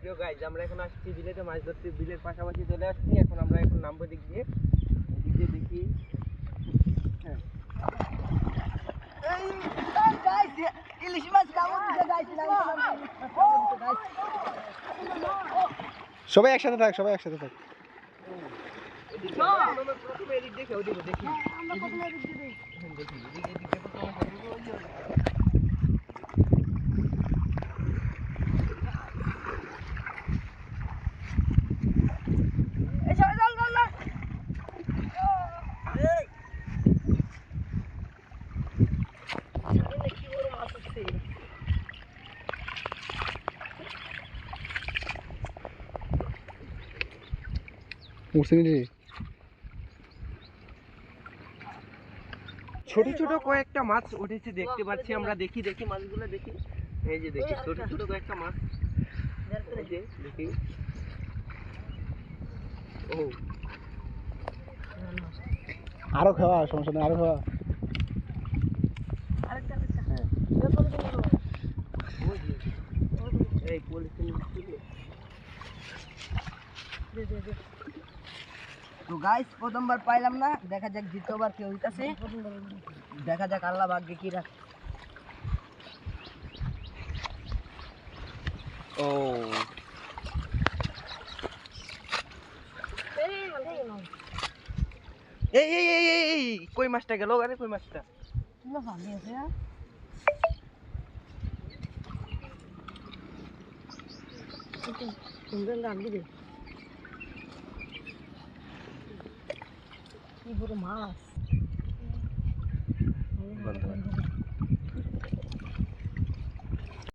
প্রিয় গাইজ আমরা এখন আসছি বিলেতে মাছ ধরতে। বিলের পাশাপাশি চলে আসছি। এখন আমরা এখন নামবো দিক দিয়ে। দিক দেখি। হ্যাঁ। ইলিশ মাছ সবাই একসাথে থাক সবাই একসাথে থাক। দেখে ওদিক দেখি। হ্যাঁ, দেখি। মুসলিম ছোট ছোট কয়েকটা মাছ উঠেছে দেখতে পাচ্ছি আমরা। দেখি দেখি মাছগুলো দেখি। এই যে দেখি ছোট ছোট কয়েকটা মাছ। দেখি। ও। আরও খাওয়া সমস্যা নেই আরও খাওয়া। ওই যে। এই পলিথিন। তো গাইস প্রথমবার পাইলাম না দেখা যাক দ্বিতীয়বার কি হইতাছে দেখা যাক আল্লাহ ভাগ্যে কি রাখ ও এই এই এই এই এই কই মাছটা গেল আরে কই মাছটা কি বড় মাছ